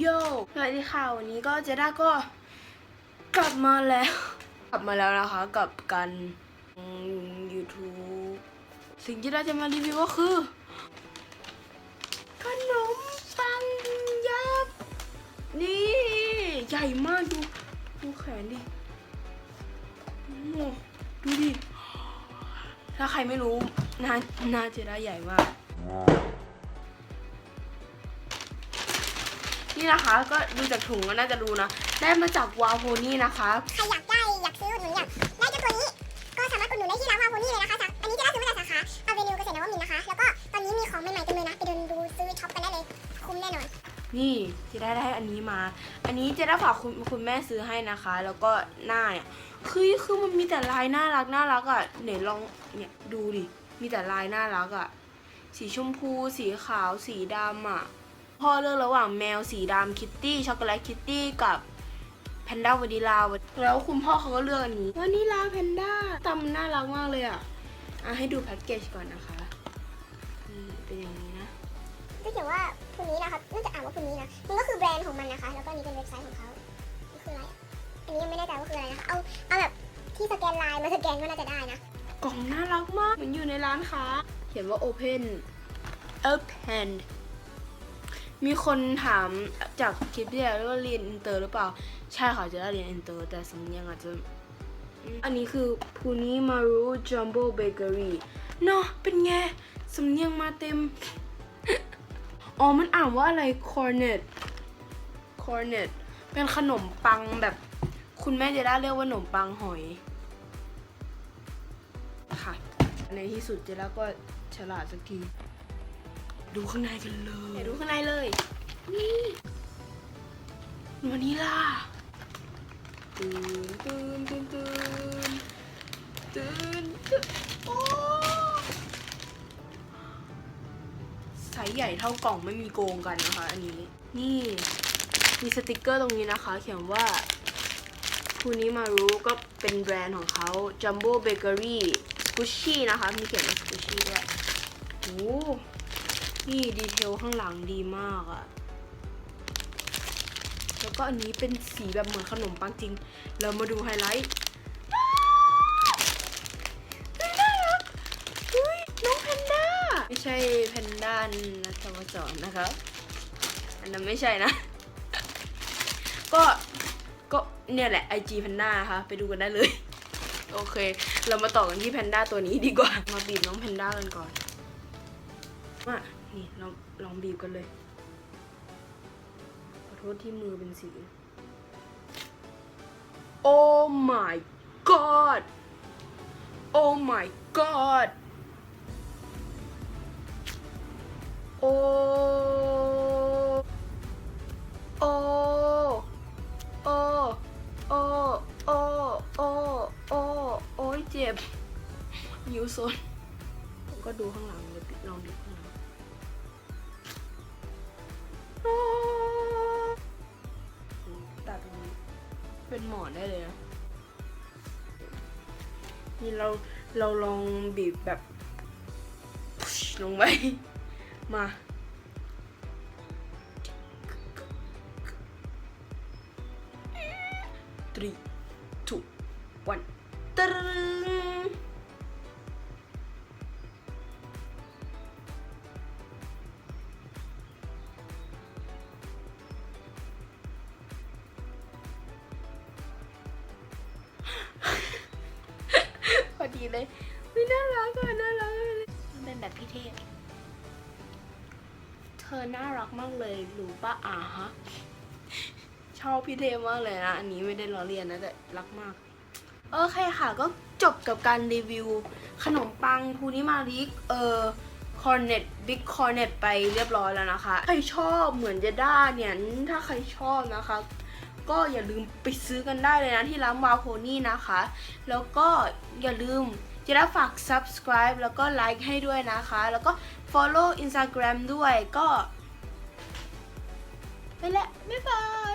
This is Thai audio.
โยสวัสดีค่ะวันนี้ก็เจด้าก็กลับมาแล้ว กลับมาแล้วนะคะกับการ YouTube สิ่งที่เราจะมารีวิวก็คือ ขนมปังยักษ์นี่ ใหญ่มากดู ดูแขนดิโอ้ดูดิ ถ้าใครไม่รู้หน้าหน้าเจด้าใหญ่มาก นี่นะคะก็ดูจากถุงก็น่าจะรู้นะ ได้มาจากวาโพนี่นะคะใครอยากได้อยากซื้ออุดหนุนอยากได้เจ้าตัวนี้ ก็สามารถอุดหนุนได้ที่ร้านวาโพนี่เลยนะคะจากอันนี้จะได้ซื้อมาจากสาขาอเวนิวเกษตรนวมินทร์นะคะ แล้วก็ตอนนี้มีของใหม่ๆเต็มเลยนะ ไปเดินดูซื้อช็อปกันได้เลย คุ้มแน่นอน นี่เจะได้ได้อันนี้มา อันนี้เจะได้ฝากคุณคุณแม่ซื้อให้นะคะ แล้วก็หน้าเนี่ยคือคือมันมีแต่ลายน่ารักน่ารักอะ่ะไหนลองเนี่ยดูดิมีแต่ลายน่ารักอะ่ะสีชมพู สีขาว สีดำอะ่ะ พ่อเลือกระหว่างแมวสีดำคิตตี้ช็อกโกแลตคิตตี้กับแพนด้าวานิลาแล้วคุณพ่อเขาก็เลือกอันนี้วานิลาแพนด้าตำน่ารักมากเลยอะ่ะอะให้ดูแพ็กเกจก่อนนะคะนี่เป็นอย่างนี้นะก็เขียนว่าพูนี้นะครับน่าจะอ่านว่าพูนี้นะมันก็คือแบรนด์ของมันนะคะ แล้วก็อันนี้เป็นเว็บไซต์ของเขานี่คืออะไรอะอันนี้ยังไม่แน่ใจว่าคืออะไรนะคะเอาเอาแบบที่สแกนไลน์มาสแกนก็น่าจะได้นะกล่องน่ารักมากเหมือนอยู่ในร้านค้า เขียนว่า open open มีคนถามจากคลิปที่แล้วว่าเรียนอินเตอร์หรือเปล่า ใช่ค่ะจะได้เรียนอินเตอร์ แต่สำเนียงอาจจะ อันนี้คือพูนิมารุจัมโบ้เบเกอรี่เนาะเป็นไง สำเนียงมาเต็ม อ๋อ มันอ่านว่าอะไร cornet cornet เป็นขนมปังแบบ คุณแม่จะได้เรียกว่าขนมปังหอยค่ะ ในที่สุดเจล่าก็ฉลาดสักที ดูข้างในกันเลยดูข้างในเลย นี่วานิลาตื่นตื่นตื่นตื่นตื่นตื่นโอ้ไซส์ใหญ่เท่ากล่องไม่มีโกงกันนะคะ อันนี้ นี่ มีสติกเกอร์ตรงนี้นะคะ เขียนว่าคูนี้มารู้ก็เป็นแบรนด์ของเขา Jumbo Bakery Squishy นะคะ มีเขียนว่า Squishy ด้วยโอ้ นี่ดีเทลข้างหลังดีมากอะแล้วก็อันนี้เป็นสีแบบเหมือนขนมปังจริง เรามาดูไฮไลท์น่ารักอุ้ยน้องแพนด้า ไม่ใช่แพนด้านัทวจรนะคะอันนั้นไม่ใช่นะ ก็ก็เนี่ยแหละ IG Panda นะคะไปดูกันได้เลย โอเค เรามาต่อกันที่แพนด้าตัวนี้ดีกว่า มาบีบน้องแพนด้ากันก่อนมา นี่ลองลองบีบกันเลย ขอโทษที่มือเป็นสี Oh my god Oh my god Oh Oh โอ้โอ้โอ้โอ้โอ้โอ้ยเจ็บนิ้วโซนก็ดูข้างหลังเลยลองดูข้างหลัง เป็นหมอนได้เลยนะนี่เราเราลองบีบแบบลงไปมา three two one ตรึ เลยไม่น่ารักอะน่ารักเลยมันเป็นแบบพี่เทพเธอน่ารักมากเลยรู้ปะอ่าฮะชอบพี่เทมากเลยนะอันนี้ไม่ได้ล้อเลียนนะแต่รักมากโอเคค่ะก็จบกับการรีวิว ขนมปังพูนิมาริกเอ่อคอร์เน็ตบิ๊กคอร์เน็ตไปเรียบร้อยแล้วนะคะ ใครชอบเหมือนจะได้เนี่ย ถ้าใครชอบนะคะ ก็อย่าลืมไปซื้อกันได้เลยนะที่ร้านวาวโพนี่นะคะ แล้วก็อย่าลืมจะได้ฝาก subscribe แล้วก็ไลค์ให้ด้วยนะคะ แล้วก็ follow Instagram ด้วยก็ไปล้วบ๊ายบาย